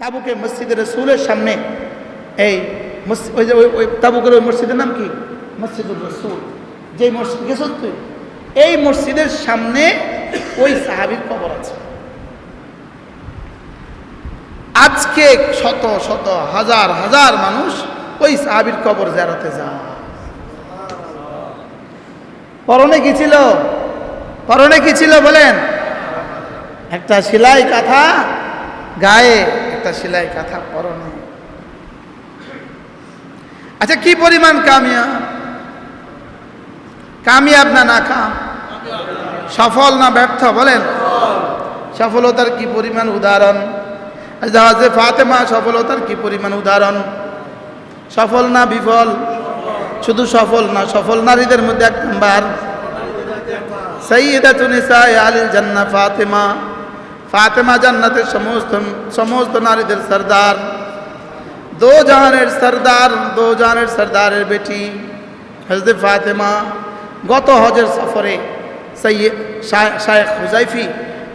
তাবুকে মসজিদের রসুলের সামনে, এই ওই যে ওই তাবুকের ওই মসজিদের নাম কি? মসজিদুর রসুল। যেই মসজিদ গেছ তুই? এই মসজিদের সামনে ওই সাহাবির কবর আছে। আজকে শত শত, হাজার হাজার মানুষ ওই সাহাবির কবর জেরাতে যায়। পরনে কি ছিল? পরনে কি ছিল বলেন? একটা সেলাই কাঁথা, গায়ে একটা সেলাই কাঁথা পরনে আচ্ছা কি পরিমাণ কামিয়াব? কামিয়াব না না সফল না ব্যর্থ, বলেন। সফলতার কি পরিমাণ উদাহরণ? জাহাজে ফাতেমা, সফলতার কি পরিমাণ উদাহরণ? সফল না বিফল? শুধু সফল না, সফল নারীদের মধ্যে এক নাম্বার। সৈয়দা তুনিসায় আলিল জান্না ফাতেমা। ফাতেমা জান্নাতের সমস্ত সমস্ত নারীদের সর্দার। দো জাহানের সর্দার, দো জাহানের সর্দারের বেটি হজরত ফাতেমা। গত হজের সফরে শায়েখ হুজাইফি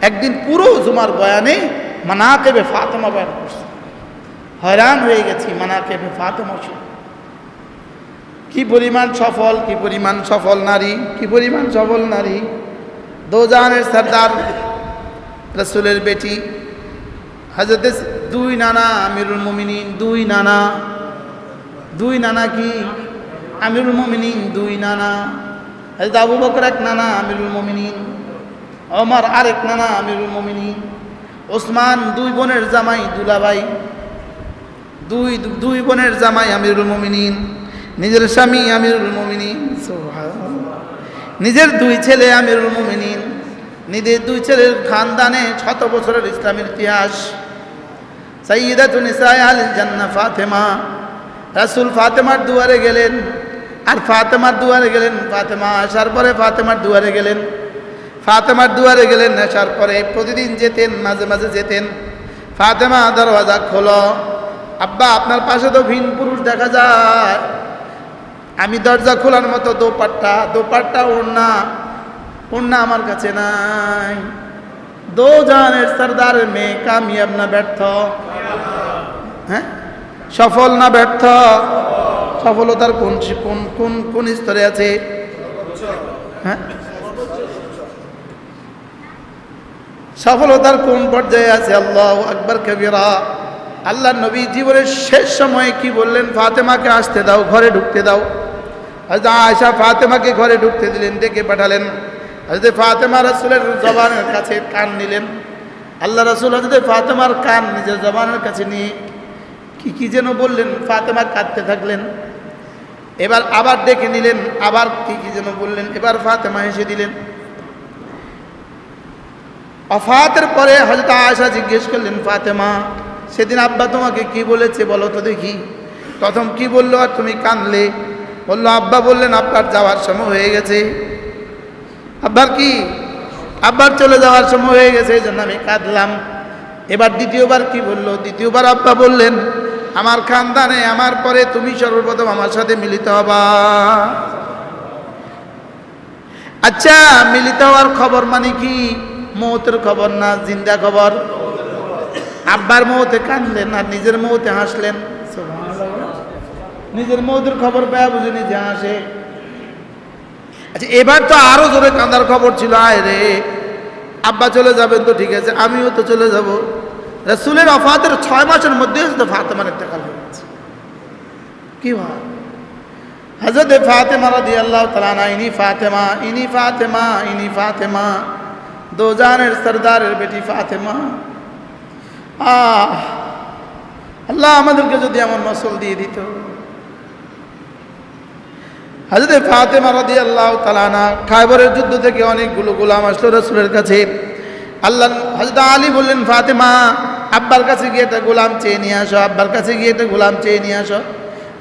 একদিন পুরো জুমার বয়ানে মানাকেবে ফাতেমা বয়ান করছে। হয়রান হয়ে গেছি, মানাকেবে ফাতেমা শুনে কি পরিমাণ সফল, কি পরিমাণ সফল নারী, কি পরিমাণ সফল নারী। দোজানের সর্দার রসুলের বেটি হজরত দুই নানা আমিরুল মমিনিন, দুই নানা দুই নানা কি? আমিরুল মমিনিন, দুই নানা হজরত আবু বকর এক নানা আমিরুল মমিনিন অমর আরেক নানা আমিরুল মমিনিন, ওসমান দুই বোনের জামাই দুলাবাই দুই দুই বোনের জামাই আমিরুল মমিনিন, নিজের স্বামী আমিরুল মমিনিন নিজের দুই ছেলে আমিরুল মমিনিন নিজের দুই ছেলের খানদানে শত বছরের ইসলামের ইতিহাস। সঈদা তুনিসায় আল জান্না ফাতেমা। রাসুল ফাতেমার দুয়ারে গেলেন আর ফাতেমার দুয়ারে গেলেন। ফাতেমা আসার পরে ফাতেমার দুয়ারে গেলেন। ফাতেমার দুয়ারে গেলেন, আসার পরে প্রতিদিন যেতেন, মাঝে মাঝে যেতেন। ফাতেমা দরওয়াজা খোলো, আব্বা, আপনার পাশে তো ভিন পুরুষ দেখা যায়। আমি দরজা খোলার মতো দোপাট্টা দোপাট্টা ওড়না। ওড়না আমার কাছে নাই। দো জানের সর্দারের মেয়ে কামিয়াব না ব্যর্থ? হ্যাঁ? সফল না ব্যর্থ? সফলতার কোন কোন কোন কোন স্তরে আছে? হ্যাঁ? সফলতার কোন পর্যায়ে আছে? আল্লাহ আকবর কবিরা। আল্লাহ নবী জীবনের শেষ সময়ে কি বললেন? ফাতেমাকে আসতে দাও, ঘরে ঢুকতে দাও। আয়সা ফাতেমাকে ঘরে ঢুকতে দিলেন, ডেকে পাঠালেন। হয়তো ফাতেমা রসুলের জবানের কাছে কান নিলেন। আল্লাহ রসুল হজরত ফাতেমার কান নিজের জবানের কাছে নিয়ে কি কি যেন বললেন, ফাতেমা কাঁদতে থাকলেন। এবার আবার ডেকে নিলেন, আবার কি কি যেন বললেন, এবার ফাতেমা হেসে দিলেন। অফাতের পরে হজরত আয়সা জিজ্ঞেস করলেন, ফাতেমা, সেদিন আব্বা তোমাকে কি বলেছে বলো তো দেখি। প্রথম কি বলল, আর তুমি কানলে বলল, আব্বা বললেন আব্বার যাওয়ার সময় হয়ে গেছে। আব্বার কি? আব্বার চলে যাওয়ার সময় হয়ে গেছে, এই জন্য আমি কাঁদলাম। এবার দ্বিতীয়বার কি বলল? দ্বিতীয়বার আব্বা বললেন, আমার খানদানে, আমার পরে তুমি সর্বপ্রথম আমার সাথে মিলিত হবা। আচ্ছা মিলিত হওয়ার খবর মানে কি? মৌতের খবর না জিন্দা খবর? আব্বার মৌতে কানলেন আর নিজের মৌতে হাসলেন। নিজের মৌতের খবর পায় বুঝে যে হাসে। আচ্ছা এবার তো আরও জোরে কান্দার খবর ছিল, আয় রে। আব্বা চলে যাবেন তো, ঠিক আছে, আমিও তো চলে যাব। রসুলের অফাতের ছয় মাসের মধ্যে ফাতেমার ইন্তেকাল হয়ে গেছে। কি ভাই হজরত ফাতেমা রাদি আল্লাহ তালানা ইনি ফাতেমা ইনি ফাতেমা ইনি ফাতেমা। দো জানের সর্দারের বেটি ফাতেমা। আহ, আল্লাহ আমাদেরকে যদি এমন মসল দিয়ে দিত। হাজরত ফাতেমা রাদি আল্লাহ তালানা খাইবরের যুদ্ধ থেকে অনেকগুলো গোলাম আসলো রসুলের কাছে। আল্লাহ হজরত আলী বললেন, ফাতেমা, আব্বার কাছে গিয়ে একটা গোলাম চেয়ে নিয়ে আসো, আব্বার কাছে গিয়ে একটা গোলাম চেয়ে নিয়ে আসো।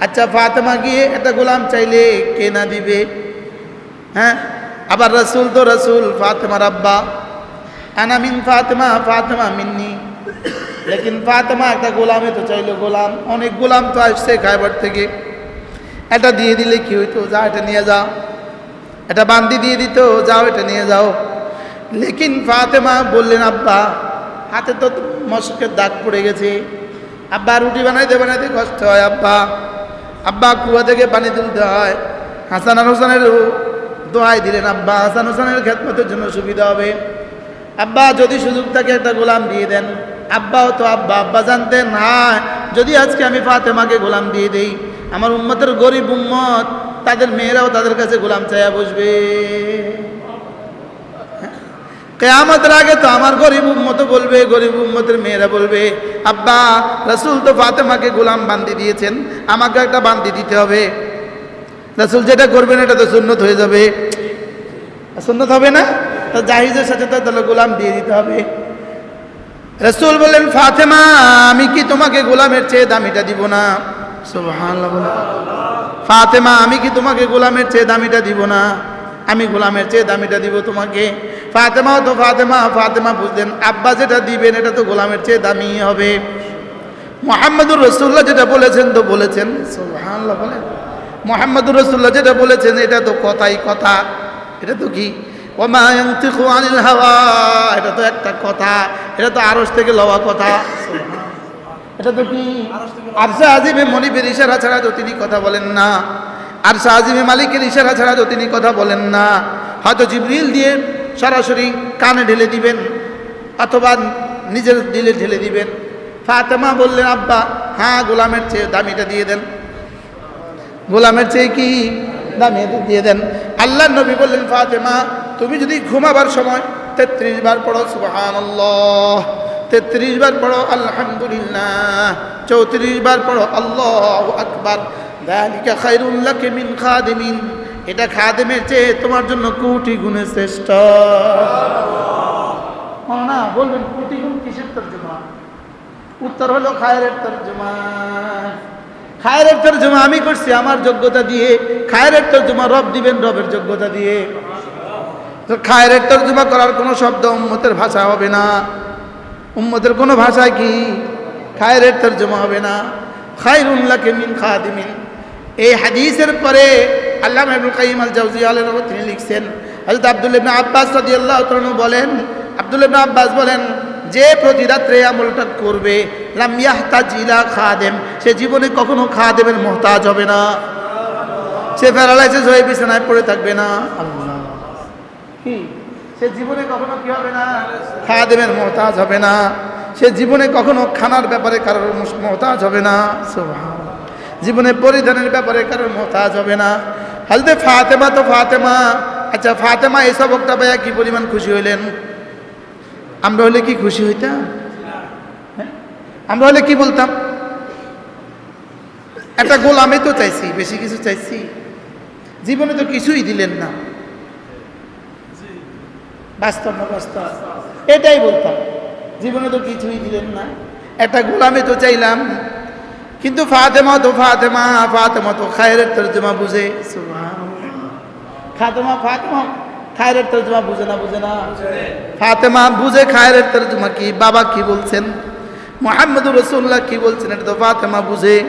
আচ্ছা ফাতেমা গিয়ে একটা গোলাম চাইলে কে না দিবে? হ্যাঁ আবার রসুল তো রসুল, ফাতেমার আব্বা। আনা মিন ফাতেমা ফাতেমা মিন্নি। লেকিন ফাতেমা একটা গোলামে তো চাইলো গোলাম, অনেক গোলাম তো আসছে খাইবার থেকে। এটা দিয়ে দিলে কি হইতো? যা এটা নিয়ে যাও। এটা বান্দি দিয়ে দিত, যাও, এটা নিয়ে যাও। লেকিন ফাতেমা বললেন, আব্বা, হাতে তো মশকের দাগ পড়ে গেছে। আব্বা, রুটি বানাইতে বানাইতে কষ্ট হয়, আব্বা। আব্বা, কুয়া থেকে পানি তুলতে হয়। হাসান আর হোসেনের দোয়াই দিলেন, আব্বা, হাসান হোসেনের খেদমতের জন্য সুবিধা হবে। আব্বা, যদি সুযোগ থাকে, একটা গোলাম দিয়ে দেন। আব্বাও তো আব্বা আব্বা জানতেন হ্যাঁ যদি আজকে আমি ফাতেমাকে গোলাম দিয়ে দেই, আমার উম্মতের গরিব উম্মত, তাদের মেয়েরাও তাদের কাছে গোলাম চাইয়া বসবে। কেয়ামতের আগে তো আমার গরিব উম্মত বলবে, গরিব উম্মতের মেয়েরা বলবে, আব্বা, রসুল তো ফাতেমাকে গোলাম বান্দি দিয়েছেন, আমাকে একটা বান্দি দিতে হবে। রসুল যেটা করবেন, এটা তো সুন্নত হয়ে যাবে। সুন্নত হবে না? তো জাহিজের সাথে তো তাহলে গোলাম দিয়ে দিতে হবে। রসুল বললেন ফাতেমা আমি কি তোমাকে গোলামের চেয়ে দামিটা দিব না। ফাতেমা আমি কি তোমাকে গোলামের চেয়ে দামিটা দিব না? আমি গোলামের চেয়ে দামিটা দিব তোমাকে। ফাতেমাও তো ফাতেমা ফাতেমা বুঝলেন আব্বা যেটা দিবেন এটা তো গোলামের চেয়ে দামি হবে। মোহাম্মদুর রসুল্লাহ যেটা বলেছেন তো বলেছেন। সুবহানাল্লাহ বলেন। মোহাম্মদুর রসুল্লাহ যেটা বলেছেন এটা তো কথাই কথা। এটা তো কি? ওমা ইয়ানতিকু আনিল হাওয়া। এটা তো একটা কথা, এটা তো আরস থেকে লওয়া কথা। এটা তো কি? আরশা আজিমে মনিবের ইশারা ছাড়া তো তিনি কথা বলেন না। আরশা আজিমে মালিকের ইশারা ছাড়া তো তিনি কথা বলেন না। হয়তো জিবরিল দিয়ে সরাসরি কানে ঢেলে দিবেন, অথবা নিজের দিলে ঢেলে দিবেন। ফাতেমা বললেন, আব্বা হ্যাঁ গোলামের চেয়ে দামিটা দিয়ে দেন। গোলামের চেয়ে কি? দামি দিয়ে দেন। আল্লাহ নবী বললেন, ফাতেমা তুমি যদি ঘুমাবার সময় তেত্রিশ বার পড়ো সুবাহান তেত্রিশ বার পড়ো, আলহামদুলিল্লাহ। চৌত্রিশ বার পড়ো, আল্লাহ আকবার। দালিকা খাইরুল্লাহকে মিন খাদিমিন। এটা খাদেমের চেয়ে তোমার জন্য কোটি গুণে শ্রেষ্ঠ। না বলবেন কোটি গুণ কিসের তর্জমা? উত্তর হলো খায়ের তর্জমা। খায়ের তর্জমা আমি করছি আমার যোগ্যতা দিয়ে। খায়ের তর্জমা রব দিবেন রবের যোগ্যতা দিয়ে। খায়ের তর্জমা করার কোনো শব্দ উম্মতের ভাষা হবে না। উম্মতের কোনো ভাষায় কি? খায়ের তর্জমা হবে না। খায়রুল্লাহকে মিন খাদিমিন। এই হাদিসের পরে আল্লাহ ইবনুল কাইম আল জাউজি আলের তিনি লিখছেন, হযরত আব্দুল ইবনে আব্বাস রাদিয়াল্লাহু তাআলা বলেন, আব্দুল ইবনে আব্বাস বলেন, যে প্রতি রাত্রে এই আমলটা করবে, লাম ইয়াহতাজ ইলা খাদেম, সে জীবনে কখনো খাদেমের মোহতাজ হবে না। সে প্যারালাইসিস হয়ে বিছানায় পড়ে থাকবে না। আল্লাহ। কি? সে জীবনে কখনো কি হবে না? খাদেমের মোহতাজ হবে না। সে জীবনে কখনো খানার ব্যাপারে কারোর মোহতাজ হবে না। জীবনে পরিধানের ব্যাপারে কারোর মোহতাজ হবে না। হালদে ফাতেমা তো ফাতেমা। আচ্ছা ফাতেমা, এই সবকটা পাইয়া কি পরিমাণ খুশি হইলেন? আমরা হলে কি খুশি হইতাম? হ্যাঁ? আমরা হলে কি বলতাম? একটা গোল আমি তো চাইছি, বেশি কিছু চাইছি। জীবনে তো কিছুই দিলেন না। বাস্তব না বাস্তব? এটাই বলতাম। জীবনে তো কিছুই দিলেন না। একটা গোলামে তো চাইলাম। কিন্তু ফাতেমা তো ফাতেমা ফাতেমা তো খায়ের তর্জমা বুঝে। সুবহানাল্লাহ। ফাতেমা ফাতেমা খায়ের তর্জমা বুঝে না বুঝে না? ফাতেমা বুঝে খায়ের তর্জমা কি? বাবা কি বলছেন? মোহাম্মদুর রসুল্লাহ কি বলছেন? এটা তো ফাতেমা বুঝে।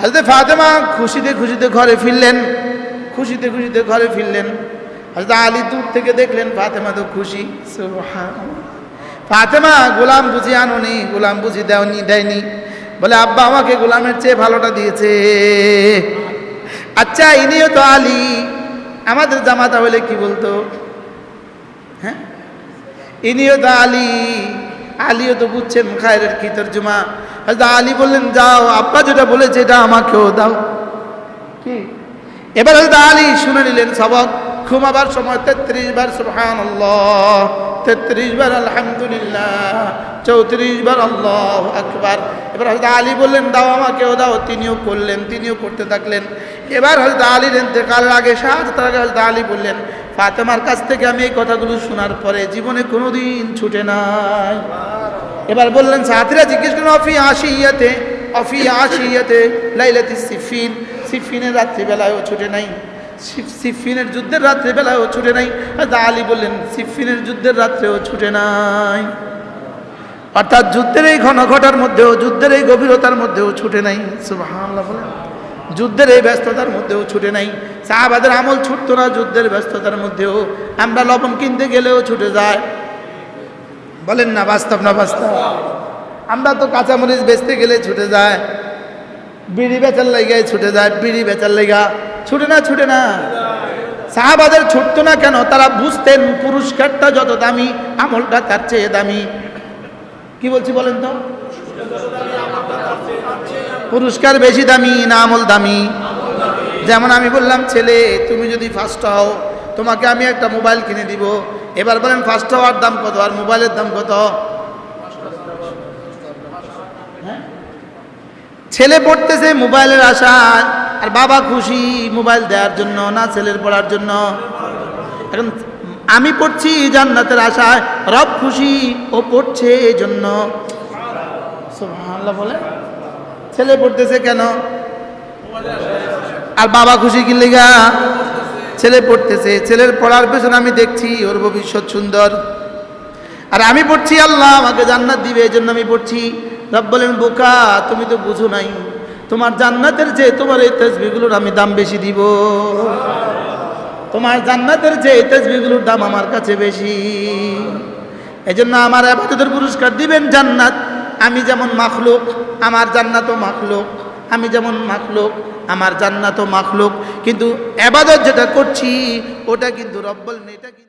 হাজতে ফাতেমা খুশিতে খুশিতে ঘরে ফিরলেন। খুশিতে খুশিতে ঘরে ফিরলেন। হাজতে আলী দূর থেকে দেখলেন ফাতেমা তো খুশি। ফাতেমা গোলাম বুঝি আনোনি গোলাম বুঝি দেওনি দেয়নি। বলে আব্বা আমাকে গোলামের চেয়ে ভালোটা দিয়েছে। আচ্ছা ইনিও তো আলী। আমাদের জামাতা হলে কি বলতো? হ্যাঁ ইনিও তো আলী। আলীও তো বুঝছেন খায়ের কি তর্জমা? হয়তো আলী বললেন যাও আব্বা যেটা বলেছে এটা আমাকেও দাও। কি? এবার হয়তো আলী শুনে নিলেন সবক। ঘুমাবার সময় তেত্রিশ বার সুবহান তেত্রিশ বার আলহামদুলিল্লাহ, চৌত্রিশ বার আল্লাহ আকবার। এবার হয়তো আলী বললেন, দাও আমাকেও দাও। তিনিও করলেন, তিনিও করতে থাকলেন। এবার হয়তো আলীর এতেকালের আগে তার আগে হয়তো আলী বললেন, ফাতেমার কাছ থেকে আমি এই কথাগুলো শোনার পরে জীবনে কোনোদিন ছুটে নাই। এবার বললেন সাথীরা জিজ্ঞেস করুন অফি আশিয়াতে অফি আশিয়াতে লাইলাতি সিফিন? সিফিনের রাত্রিবেলায়ও ছুটে নাই। সিফিনের যুদ্ধের রাত্রিবেলায়ও ছুটে নাই। হয়তো আলী বললেন, সিফিনের যুদ্ধের রাত্রেও ছুটে নাই। অর্থাৎ যুদ্ধের এই ঘন ঘটার মধ্যেও, যুদ্ধের এই গভীরতার মধ্যেও ছুটে নাই। যুদ্ধের এই ব্যস্ততার মধ্যেও ছুটে নাই। সাহাবাদের আমল ছুটতো না, যুদ্ধের ব্যস্ততার মধ্যেও। আমরা লবণ কিনতে গেলেও ছুটে যায়। বলেন না, বাস্তব না বাস্তব? আমরা তো কাঁচামরিচ বেচতে গেলে ছুটে যায়। বিড়ি বেচার লাইগায় ছুটে যায়, বিড়ি বেচার লাইগা ছুটে না ছুটে না। সাহাবাদের ছুটতো না কেন? তারা বুঝতেন পুরস্কারটা যত দামি, আমলটা তার চেয়ে দামি। কি বলছি বলেন তো? পুরস্কার বেশি দামি না আমল দামি? যেমন আমি বললাম, ছেলে, তুমি যদি ফার্স্ট হও, তোমাকে আমি একটা মোবাইল কিনে দিব। এবার বলেন ফার্স্ট হওয়ার দাম কত? আর মোবাইলের দাম কত? ছেলে পড়তেছে মোবাইলের আশায়, আর বাবা খুশি মোবাইল দেওয়ার জন্য, না ছেলের পড়ার জন্য। এখন আমি পড়ছি জান্নাতের আশায়, রব খুশি, ও পড়ছে এই জন্য। বলে? ছেলে পড়তেছে কেন? আর বাবা খুশি কি লেগা? ছেলে পড়তেছে, ছেলের পড়ার পেছনে আমি দেখছি ওর ভবিষ্যৎ সুন্দর। আর আমি পড়ছি, আল্লাহ আমাকে জান্নাত দিবে, এই জন্য আমি পড়ছি। রব বলেন, বোকা, তুমি তো বুঝো নাই। তোমার জান্নাতের যে তোমার এই তসবিগুলোর আমি দাম বেশি দিব। তোমার জান্নাতের যে এই তসবিগুলোর দাম আমার কাছে বেশি। এই জন্য আমার আবাদতের পুরস্কার দিবেন জান্নাত। আমি যেমন মাখলুক, আমার জান্নাতও মাখলুক। আমি যেমন মাখলুক, আমার জান্নাতও মাখলুক। কিন্তু আবাদত যেটা করছি, ওটা কিন্তু রব্বল এটা কিন্তু